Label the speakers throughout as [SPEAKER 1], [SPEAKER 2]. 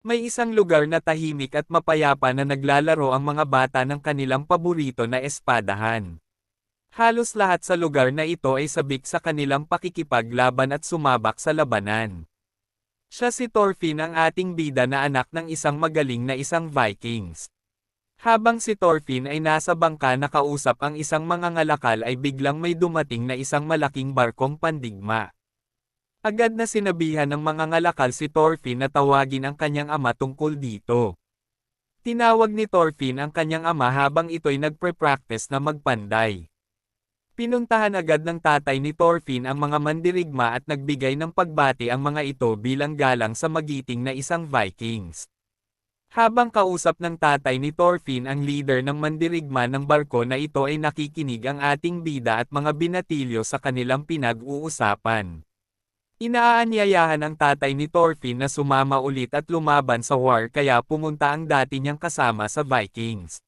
[SPEAKER 1] May isang lugar na tahimik at mapayapa na naglalaro ang mga bata ng kanilang paborito na espadahan. Halos lahat sa lugar na ito ay sabik sa kanilang pakikipaglaban at sumabak sa labanan. Siya si Thorfinn ang ating bida na anak ng isang magaling na isang Vikings. Habang si Thorfinn ay nasa bangka na kausap ang isang mangangalakal ay biglang may dumating na isang malaking barkong pandigma. Agad na sinabihan ng mga ngalakal si Thorfinn na tawagin ang kanyang ama tungkol dito. Tinawag ni Thorfinn ang kanyang ama habang ito'y nagpre-practice na magpanday. Pinuntahan agad ng tatay ni Thorfinn ang mga mandirigma at nagbigay ng pagbati ang mga ito bilang galang sa magiting na isang Vikings. Habang kausap ng tatay ni Thorfinn ang leader ng mandirigma ng barko na ito ay nakikinig ang ating bida at mga binatilyo sa kanilang pinag-uusapan. Inaanyayahan ang tatay ni Thorfinn na sumama ulit at lumaban sa war kaya pumunta ang dati niyang kasama sa Vikings.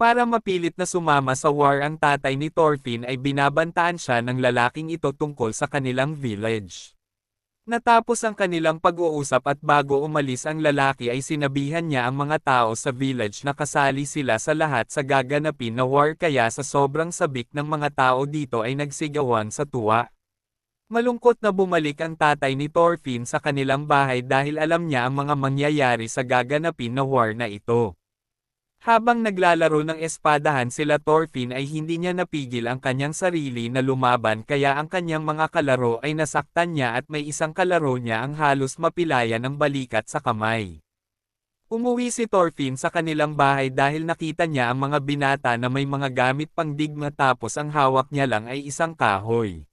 [SPEAKER 1] Para mapilit na sumama sa war ang tatay ni Thorfinn ay binabantaan siya ng lalaking ito tungkol sa kanilang village. Natapos ang kanilang pag-uusap at bago umalis ang lalaki ay sinabihan niya ang mga tao sa village na kasali sila sa lahat sa gaganapin na war kaya sa sobrang sabik ng mga tao dito ay nagsigawan sa tuwa. Malungkot na bumalik ang tatay ni Thorfinn sa kanilang bahay dahil alam niya ang mga mangyayari sa gaganapin na war na ito. Habang naglalaro ng espadahan sila Thorfinn ay hindi niya napigil ang kanyang sarili na lumaban kaya ang kanyang mga kalaro ay nasaktan niya at may isang kalaro niya ang halos mapilaya ng balikat sa kamay. Umuwi si Thorfinn sa kanilang bahay dahil nakita niya ang mga binata na may mga gamit pang digma tapos ang hawak niya lang ay isang kahoy.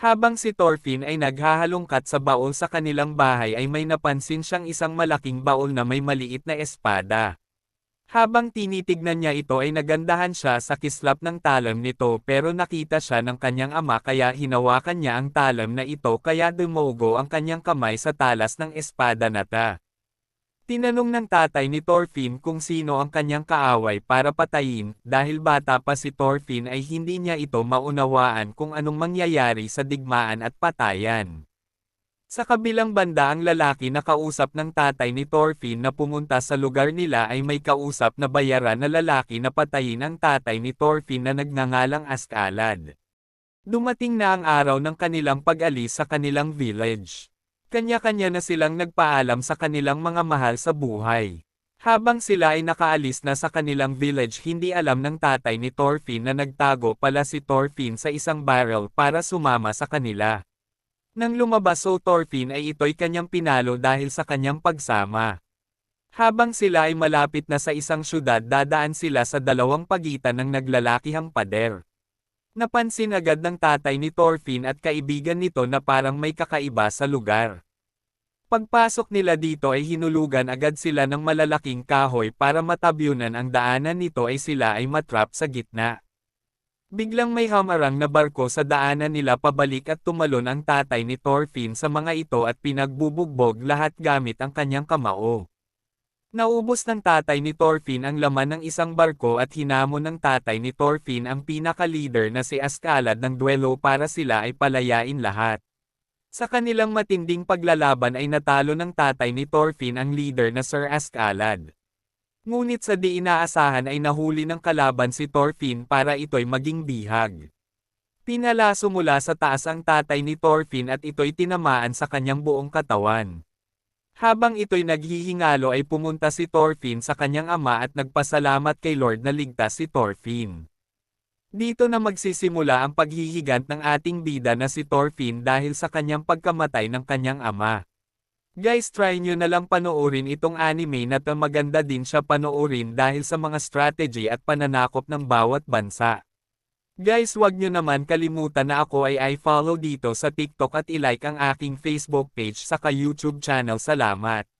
[SPEAKER 1] Habang si Thorfinn ay naghahalongkat sa baol sa kanilang bahay ay may napansin siyang isang malaking baol na may maliit na espada. Habang tinitignan niya ito ay nagandahan siya sa kislap ng talam nito pero nakita siya ng kanyang ama kaya hinawakan niya ang talam na ito kaya dumugo ang kanyang kamay sa talas ng espada na ta. Tinanong ng tatay ni Thorfinn kung sino ang kanyang kaaway para patayin, dahil bata pa si Thorfinn ay hindi niya ito maunawaan kung anong mangyayari sa digmaan at patayan. Sa kabilang banda ang lalaki na kausap ng tatay ni Thorfinn na pumunta sa lugar nila ay may kausap na bayaran na lalaki na patayin ang tatay ni Thorfinn na nagngangalang Askalad. Dumating na ang araw ng kanilang pag-alis sa kanilang village. Kanya-kanya na silang nagpaalam sa kanilang mga mahal sa buhay. Habang sila ay nakaalis na sa kanilang village hindi alam ng tatay ni Thorfinn na nagtago pala si Thorfinn sa isang barrel para sumama sa kanila. Nang lumabas so Thorfinn ay ito'y kanyang pinalo dahil sa kanyang pagsama. Habang sila ay malapit na sa isang syudad dadaan sila sa dalawang pagitan ng naglalakihang pader. Napansin agad ng tatay ni Thorfinn at kaibigan nito na parang may kakaiba sa lugar. Pagpasok nila dito ay hinulugan agad sila ng malalaking kahoy para matabyunan ang daanan nito ay sila ay matrap sa gitna. Biglang may hamarang na barko sa daanan nila pabalik at tumalon ang tatay ni Thorfinn sa mga ito at pinagbubugbog lahat gamit ang kanyang kamao. Naubos ng tatay ni Thorfinn ang laman ng isang barko at hinamon ng tatay ni Thorfinn ang pinaka-leader na si Askalad ng duelo para sila ay palayain lahat. Sa kanilang matinding paglalaban ay natalo ng tatay ni Thorfinn ang leader na Sir Askalad. Ngunit sa di inaasahan ay nahuli ng kalaban si Thorfinn para ito'y maging bihag. Pinalaso mula sa taas ang tatay ni Thorfinn at ito'y tinamaan sa kanyang buong katawan. Habang ito'y naghihingalo ay pumunta si Thorfinn sa kanyang ama at nagpasalamat kay Lord na ligtas si Thorfinn. Dito na magsisimula ang paghihigant ng ating bida na si Thorfinn dahil sa kanyang pagkamatay ng kanyang ama. Guys try nyo na lang panoorin itong anime na maganda din siya panoorin dahil sa mga strategy at pananakop ng bawat bansa. Guys wag nyo naman kalimutan na ako ay i-follow dito sa TikTok at i-like ang aking Facebook page saka YouTube channel. Salamat!